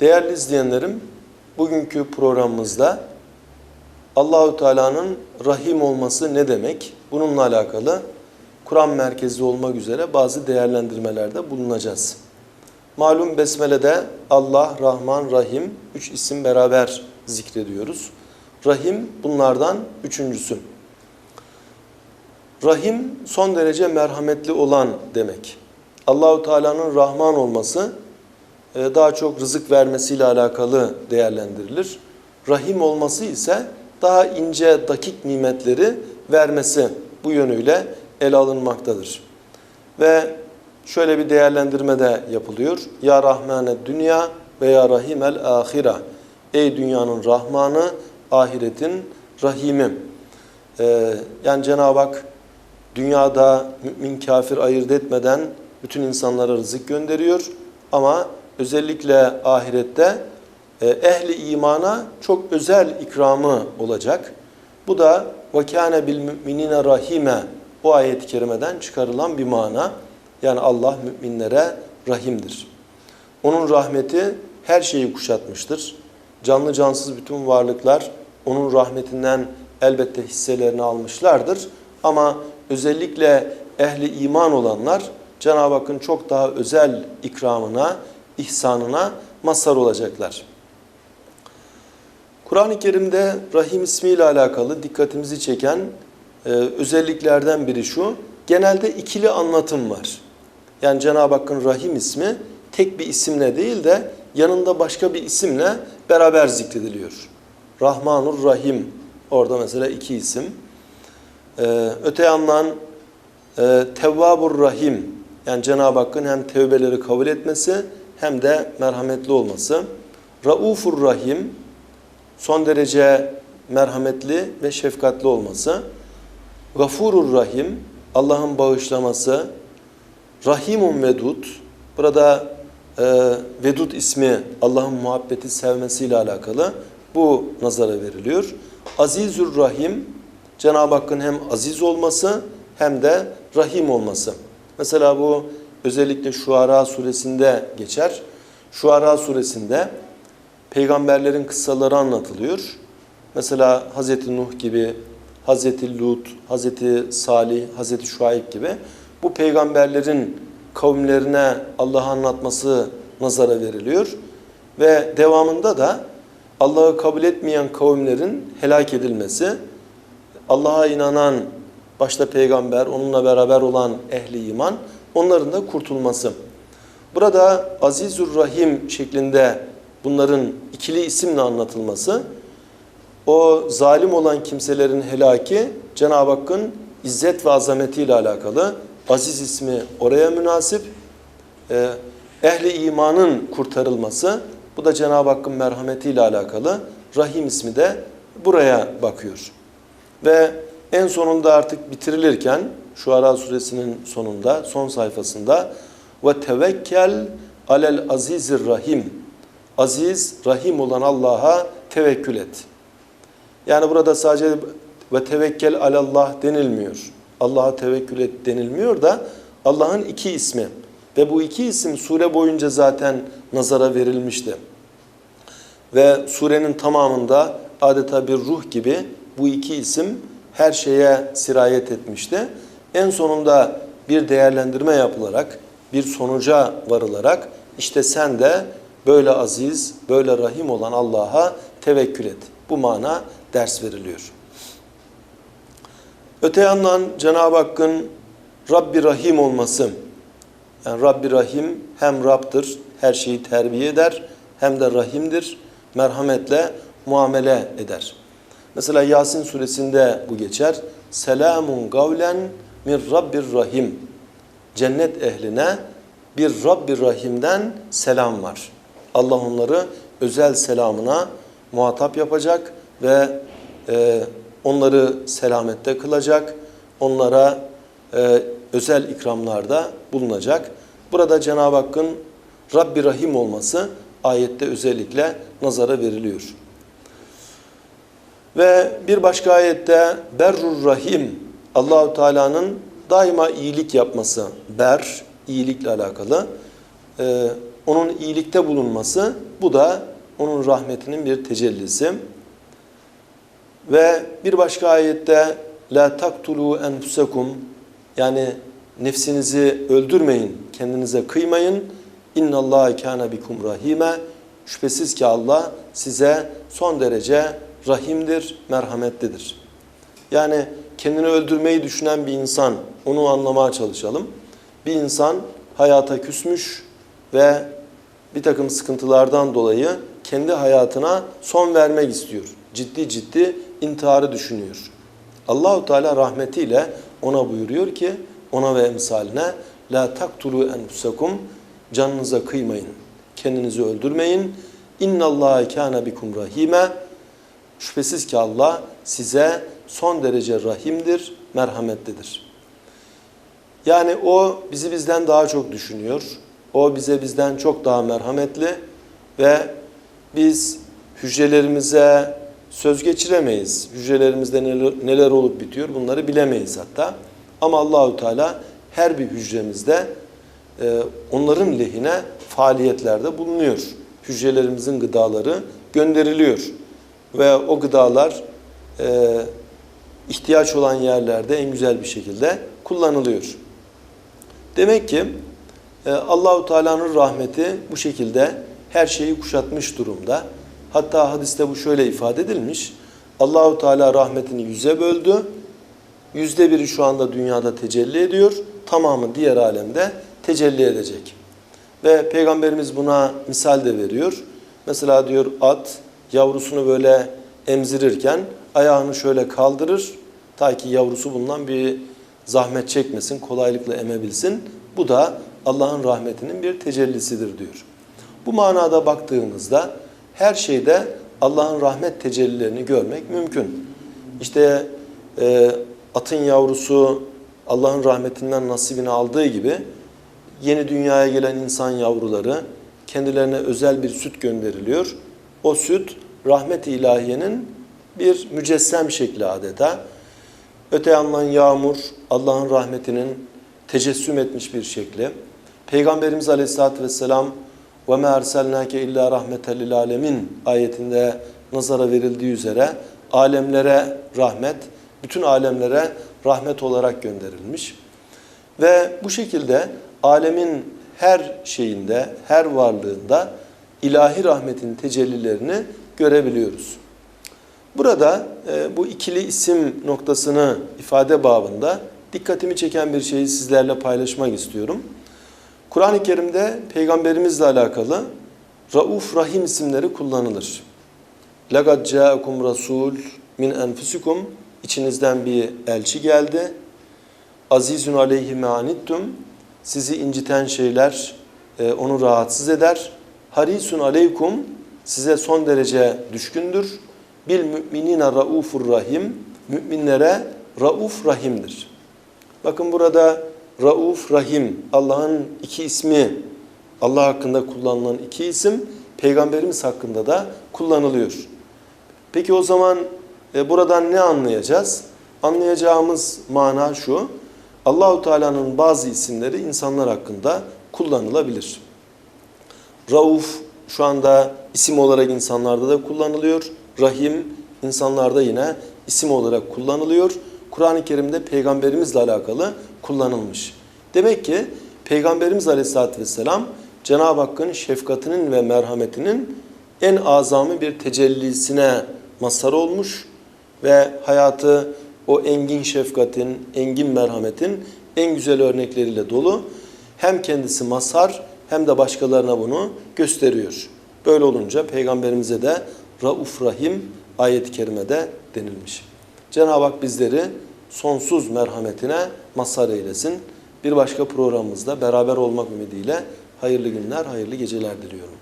Değerli izleyenlerim, bugünkü programımızda Allahu Teala'nın rahim olması ne demek? Bununla alakalı Kur'an merkezli olmak üzere bazı değerlendirmelerde bulunacağız. Malum Besmele'de Allah, Rahman, Rahim üç isim beraber zikrediyoruz. Rahim bunlardan üçüncüsü. Rahim son derece merhametli olan demek. Allahu Teala'nın Rahman olması daha çok rızık vermesiyle alakalı değerlendirilir. Rahim olması ise daha ince, dakik nimetleri vermesi bu yönüyle ele alınmaktadır. Ve şöyle bir değerlendirme de yapılıyor. Ya Rahmane dünya ve ya Rahimel ahira. Ey dünyanın Rahmanı, ahiretin Rahimi. Ee, yani Cenab-ı Hak dünyada mümin kafir ayırt etmeden bütün insanlara rızık gönderiyor. Ama özellikle ahirette e, ehli imana çok özel ikramı olacak. Bu da وَكَانَ بِالْمُؤْمِنِينَ rahime o ayet-i kerimeden çıkarılan bir mana. Yani Allah müminlere rahimdir. Onun rahmeti her şeyi kuşatmıştır. Canlı cansız bütün varlıklar onun rahmetinden elbette hisselerini almışlardır. Ama özellikle ehli iman olanlar Cenab-ı Hakk'ın çok daha özel ikramına, ihsanına mazhar olacaklar. Kur'an-ı Kerim'de Rahim ismiyle alakalı dikkatimizi çeken e, özelliklerden biri şu. Genelde ikili anlatım var. Yani Cenab-ı Hakk'ın Rahim ismi tek bir isimle değil de yanında başka bir isimle beraber zikrediliyor. Rahmanur Rahim orada mesela iki isim. Ee, öte yandan e, Tevvabur Rahim yani Cenab-ı Hakk'ın hem tevbeleri kabul etmesi hem de merhametli olması. Raufur Rahim son derece merhametli ve şefkatli olması. Gafurur Rahim Allah'ın bağışlaması. Rahimun Vedud burada e, Vedud ismi Allah'ın muhabbeti sevmesiyle alakalı bu nazara veriliyor. Azizür Rahim Cenab-ı Hakk'ın hem aziz olması hem de rahim olması. Mesela bu özellikle Şuara suresinde geçer. Şuara suresinde peygamberlerin kıssaları anlatılıyor. Mesela Hazreti Nuh gibi, Hazreti Lut, Hazreti Salih, Hazreti Şuayb gibi bu peygamberlerin kavimlerine Allah'ı anlatması nazara veriliyor. Ve devamında da Allah'ı kabul etmeyen kavimlerin helak edilmesi, Allah'a inanan başta peygamber, onunla beraber olan ehli iman, onların da kurtulması. Burada Azizur Rahim şeklinde bunların ikili isimle anlatılması, o zalim olan kimselerin helaki Cenab-ı Hakk'ın izzet ve azametiyle alakalı. Aziz ismi oraya münasip. Ee, ehli imanın kurtarılması, bu da Cenab-ı Hakk'ın merhametiyle alakalı. Rahim ismi de buraya bakıyor. Ve en sonunda artık bitirilirken şu Ara suresinin sonunda son sayfasında ve tevekkel alel azizir rahim. Aziz, rahim olan Allah'a tevekkül et. Yani burada sadece ve tevekkel alallah denilmiyor. Allah'a tevekkül et denilmiyor da Allah'ın iki ismi ve bu iki isim sure boyunca zaten nazara verilmişti. Ve surenin tamamında adeta bir ruh gibi bu iki isim her şeye sirayet etmişti. En sonunda bir değerlendirme yapılarak, bir sonuca varılarak işte sen de böyle aziz, böyle rahim olan Allah'a tevekkül et. Bu mana ders veriliyor. Öte yandan Cenab-ı Hakk'ın Rabbi Rahim olması, yani Rabbi Rahim hem Rab'dır, her şeyi terbiye eder, hem de Rahim'dir, merhametle muamele eder. Mesela Yasin suresinde bu geçer. Selamun gavlen min Rabbir Rahim. Cennet ehline bir Rabbir Rahim'den selam var. Allah onları özel selamına muhatap yapacak ve e, onları selamette kılacak. Onlara e, özel ikramlarda bulunacak. Burada Cenab-ı Hakk'ın Rabbi Rahim olması ayette özellikle nazara veriliyor. Ve bir başka ayette Berrur Rahim Allahu Teala'nın daima iyilik yapması. Ber iyilikle alakalı. Ee, onun iyilikte bulunması bu da onun rahmetinin bir tecellisi. Ve bir başka ayette la taktulu enfusakum yani nefsinizi öldürmeyin, kendinize kıymayın. İnnallâhe kâne bikum rahime. Şüphesiz ki Allah size son derece rahimdir, merhametlidir. Yani kendini öldürmeyi düşünen bir insan, onu anlamaya çalışalım. Bir insan hayata küsmüş ve bir takım sıkıntılardan dolayı kendi hayatına son vermek istiyor. Ciddi ciddi intiharı düşünüyor. Allahu Teala rahmetiyle ona buyuruyor ki ona ve emsaline la taktulu enfusakum canınıza kıymayın. Kendinizi öldürmeyin. İnnallâhe kâne bikum rahime. Şüphesiz ki Allah size son derece rahimdir, merhametlidir. Yani o bizi bizden daha çok düşünüyor. O bize bizden çok daha merhametli ve biz hücrelerimize söz geçiremeyiz. Hücrelerimizde neler, olup bitiyor bunları bilemeyiz hatta. Ama Allahu Teala her bir hücremizde e, onların lehine faaliyetlerde bulunuyor. Hücrelerimizin gıdaları gönderiliyor ve o gıdalar e, ihtiyaç olan yerlerde en güzel bir şekilde kullanılıyor. Demek ki e, Allahu Teala'nın rahmeti bu şekilde her şeyi kuşatmış durumda. Hatta hadiste bu şöyle ifade edilmiş. Allahu Teala rahmetini yüze böldü. Yüzde biri şu anda dünyada tecelli ediyor. Tamamı diğer alemde tecelli edecek. Ve Peygamberimiz buna misal de veriyor. Mesela diyor at yavrusunu böyle emzirirken ayağını şöyle kaldırır. Ta ki yavrusu bundan bir zahmet çekmesin, kolaylıkla emebilsin. Bu da Allah'ın rahmetinin bir tecellisidir diyor. Bu manada baktığımızda her şeyde Allah'ın rahmet tecellilerini görmek mümkün. İşte e, atın yavrusu Allah'ın rahmetinden nasibini aldığı gibi yeni dünyaya gelen insan yavruları kendilerine özel bir süt gönderiliyor. O süt rahmet-i ilahiyenin bir mücessem şekli adeta. Öte yandan yağmur Allah'ın rahmetinin tecessüm etmiş bir şekli. Peygamberimiz Aleyhisselatü Vesselam وَمَا اَرْسَلْنَاكَ اِلَّا رَحْمَةً لِلْعَالَمِينَ ayetinde nazara verildiği üzere alemlere rahmet, bütün alemlere rahmet olarak gönderilmiş. Ve bu şekilde alemin her şeyinde, her varlığında ilahi rahmetin tecellilerini görebiliyoruz. Burada e, bu ikili isim noktasını ifade babında dikkatimi çeken bir şeyi sizlerle paylaşmak istiyorum. Kur'an-ı Kerim'de peygamberimizle alakalı Rauf Rahim isimleri kullanılır. Lagad ca'akum rasul min enfusikum içinizden bir elçi geldi. Azizun aleyhi me'anittum sizi inciten şeyler e, onu rahatsız eder. Harisun aleykum size son derece düşkündür. Bil müminine raufur rahim müminlere rauf rahimdir. Bakın burada Rauf, Rahim Allah'ın iki ismi Allah hakkında kullanılan iki isim Peygamberimiz hakkında da kullanılıyor. Peki o zaman e, buradan ne anlayacağız? Anlayacağımız mana şu. Allahu Teala'nın bazı isimleri insanlar hakkında kullanılabilir. Rauf şu anda isim olarak insanlarda da kullanılıyor. Rahim insanlarda yine isim olarak kullanılıyor. Kur'an-ı Kerim'de peygamberimizle alakalı kullanılmış. Demek ki Peygamberimiz Aleyhisselatü Vesselam Cenab-ı Hakk'ın şefkatinin ve merhametinin en azami bir tecellisine mazhar olmuş ve hayatı o engin şefkatin, engin merhametin en güzel örnekleriyle dolu. Hem kendisi mazhar hem de başkalarına bunu gösteriyor. Böyle olunca Peygamberimize de Rauf Rahim ayet-i kerimede denilmiş. Cenab-ı Hak bizleri sonsuz merhametine mazhar eylesin. Bir başka programımızda beraber olmak ümidiyle hayırlı günler, hayırlı geceler diliyorum.